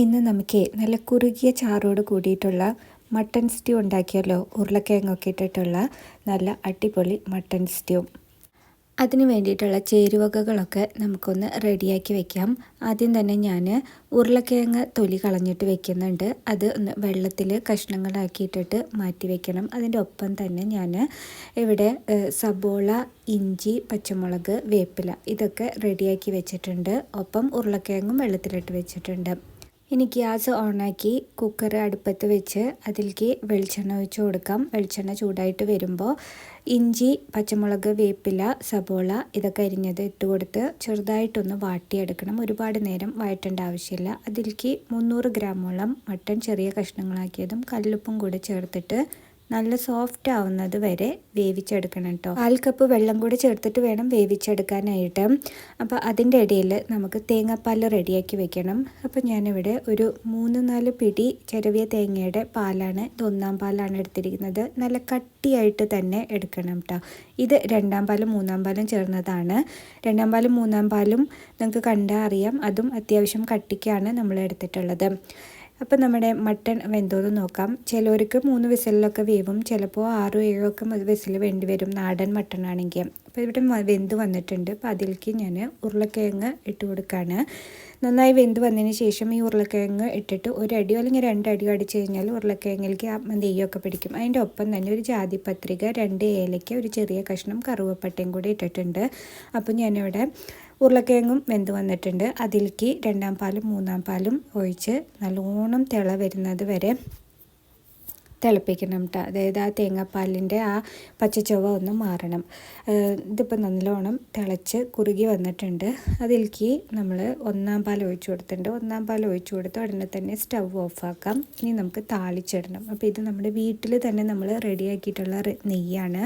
ഇന്ന് നമുക്ക് നല്ല കുറുകിയ ചാറോട് കൂടിയിട്ടുള്ള മട്ടൺ സ്റ്റ്യൂ ഉണ്ടാക്കിയല്ലോ ഉരുളക്കിഴങ്ങൊക്കെ ഇട്ടിട്ടുള്ള നല്ല അടിപൊളി മട്ടൺ സ്റ്റ്യൂ അതിന് വേണ്ടിയിട്ടുള്ള ചേരുവകകളൊക്കെ നമുക്കൊന്ന് റെഡിയാക്കി വെക്കാം. ആദ്യം തന്നെ ഞാൻ ഉരുളക്കിഴങ്ങ് തൊലി കളഞ്ഞിട്ട് വെക്കുന്നുണ്ട്. അത് ഒന്ന് വെള്ളത്തിൽ കഷ്ണങ്ങളാക്കിയിട്ടിട്ട് മാറ്റി വെക്കണം. അതിന്റെ ഒപ്പം തന്നെ ഞാൻ ഇവിടെ സബോള ഇഞ്ചി പച്ചമുളക് വേപ്പില ഇതൊക്കെ റെഡിയാക്കി വെച്ചിട്ടുണ്ട്. ഒപ്പം ഉരുളക്കിഴങ്ങും വെള്ളത്തിലിട്ട് വെച്ചിട്ടുണ്ട്. ഇനി ഗ്യാസ് ഓണാക്കി കുക്കർ അടുപ്പത്ത് വെച്ച് അതിലേക്ക് വെളിച്ചെണ്ണ ഒഴിച്ച് കൊടുക്കാം. വെളിച്ചെണ്ണ ചൂടായിട്ട് വരുമ്പോൾ ഇഞ്ചി പച്ചമുളക് വേപ്പില സബോള ഇതൊക്കെ അരിഞ്ഞത് ഇട്ട് കൊടുത്ത് ചെറുതായിട്ടൊന്ന് വാട്ടിയെടുക്കണം. ഒരുപാട് നേരം വഴറ്റേണ്ട ആവശ്യമില്ല. അതിലേക്ക് മുന്നൂറ് ഗ്രാമോളം മട്ടൺ ചെറിയ കഷ്ണങ്ങളാക്കിയതും കല്ലുപ്പും കൂടെ ചേർത്തിട്ട് നല്ല സോഫ്റ്റ് ആവുന്നത് വരെ വേവിച്ചെടുക്കണം കേട്ടോ കാൽ കപ്പ് വെള്ളം കൂടി ചേർത്തിട്ട് വേണം വേവിച്ചെടുക്കാനായിട്ട്. അപ്പോൾ അതിന്റെ ഇടയിൽ നമുക്ക് തേങ്ങാപ്പാൽ റെഡിയാക്കി വെക്കണം. അപ്പോൾ ഞാനിവിടെ ഒരു മൂന്ന് നാല് പിടി ചെറിയ തേങ്ങയുടെ പാലാണ് ഒന്നാം പാലാണ് എടുത്തിരിക്കുന്നത്. നല്ല കട്ടിയായിട്ട് തന്നെ എടുക്കണം കേട്ടോ ഇത് രണ്ടാം പാലും മൂന്നാം പാലും ചേർന്നതാണ്. രണ്ടാം പാലും മൂന്നാം പാലും നിങ്ങൾക്ക് കണ്ടാൽ അറിയാം. അതും അത്യാവശ്യം കട്ടിക്കാണ് നമ്മൾ എടുത്തിട്ടുള്ളത്. അപ്പം നമ്മുടെ മട്ടൺ വെന്തോന്ന് നോക്കാം. ചിലവർക്ക് മൂന്ന് വിസലിലൊക്കെ വേവും ചിലപ്പോൾ ആറോ ഏഴോ ഒക്കെ വിസിൽ വേണ്ടി വരും നാടൻ മട്ടൺ ആണെങ്കിൽ അപ്പോൾ ഇവിടെ വെന്ത് വന്നിട്ടുണ്ട്. അപ്പോൾ അതിലേക്ക് ഞാൻ ഉരുളക്കിഴങ്ങ് ഇട്ട് കൊടുക്കുകയാണ് നന്നായി വെന്ത് വന്നതിന് ശേഷം ഈ ഉരുളക്കിഴങ്ങ് ഇട്ടിട്ട് ഒരടിയോ അല്ലെങ്കിൽ രണ്ടടിയോ അടിച്ച് കഴിഞ്ഞാൽ ഉരുളക്കിഴങ്ങിലേക്ക് നെയ്യൊക്കെ പിടിക്കും. അതിന്റെ ഒപ്പം തന്നെ ഒരു ജാതിപത്രിക രണ്ട് ഏലയ്ക്ക ഒരു ചെറിയ കഷ്ണം കറുവപ്പട്ടയും കൂടി ഇട്ടിട്ടുണ്ട്. അപ്പോൾ ഞാനിവിടെ ഉരുളക്കിഴങ്ങും വെന്ത് വന്നിട്ടുണ്ട്. അതിലേക്ക് രണ്ടാം പാലും മൂന്നാം പാലും ഒഴിച്ച് നല്ലോണം തിള വരുന്നത് വരെ തിളപ്പിക്കണം കേട്ടോ അതായത് ആ തേങ്ങാപ്പാലിന്റെ ആ പച്ചച്ചൊവ ഒന്ന് മാറണം. ഇതിപ്പോൾ നല്ലോണം തിളച്ച് കുറുകി വന്നിട്ടുണ്ട്. അതിലേക്ക് നമ്മൾ ഒന്നാം പാൽ ഒഴിച്ചു കൊടുത്തിട്ടുണ്ട്. ഒന്നാം പാൽ ഒഴിച്ചു കൊടുത്ത് ഉടനെ തന്നെ സ്റ്റവ് ഓഫാക്കാം. ഇനി നമുക്ക് താളിച്ചിടണം. അപ്പോൾ ഇത് നമ്മുടെ വീട്ടിൽ തന്നെ നമ്മൾ റെഡിയാക്കിയിട്ടുള്ള നെയ്യാണ്.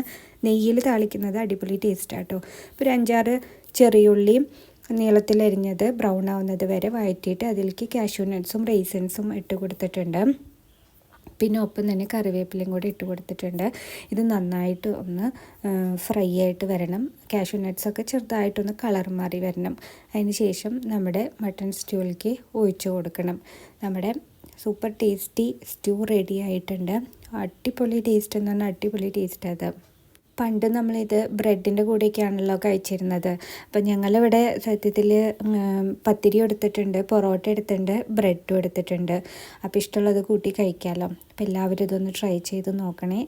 നെയ്യിൽ താളിക്കുന്നത് അടിപൊളി ടേസ്റ്റ് ആട്ടോ. ഇപ്പോൾ ഒരു അഞ്ചാറ് ചെറിയുള്ളിയും നീളത്തിലരിഞ്ഞത് ബ്രൗൺ ആവുന്നത് വരെ വഴറ്റിയിട്ട് അതിലേക്ക് കാഷ്യൂ നട്ട്സും റേസിൻസും ഇട്ട് കൊടുത്തിട്ടുണ്ട്. പിന്നെ ഒപ്പം തന്നെ കറിവേപ്പിലയും കൂടി ഇട്ട് കൊടുത്തിട്ടുണ്ട്. ഇത് നന്നായിട്ട് ഒന്ന് ഫ്രൈ ആയിട്ട് വരണം. കാഷ്യൂ നട്ട്സൊക്കെ ചെറുതായിട്ടൊന്ന് കളർ മാറി വരണം. അതിന് ശേഷം നമ്മുടെ മട്ടൺ സ്റ്റൂവിലേക്ക് ഒഴിച്ചു കൊടുക്കണം. നമ്മുടെ സൂപ്പർ ടേസ്റ്റി സ്റ്റൂ റെഡി ആയിട്ടുണ്ട്. അടിപൊളി ടേസ്റ്റ് എന്ന് പറഞ്ഞാൽ അടിപൊളി ടേസ്റ്റ് അത്. പണ്ട് നമ്മളിത് ബ്രെഡിന്റെ കൂടെയൊക്കെയാണല്ലോ കഴിച്ചിരുന്നത്. അപ്പം ഞങ്ങളിവിടെ സത്യത്തിൽ പത്തിരി എടുത്തിട്ടുണ്ട് പൊറോട്ട എടുത്തിട്ടുണ്ട് ബ്രെഡും എടുത്തിട്ടുണ്ട്. അപ്പോൾ ഇഷ്ടമുള്ളത് കൂട്ടി കഴിക്കാമല്ലോ അപ്പോൾ എല്ലാവരും ഇതൊന്ന് ട്രൈ ചെയ്ത് നോക്കണേ.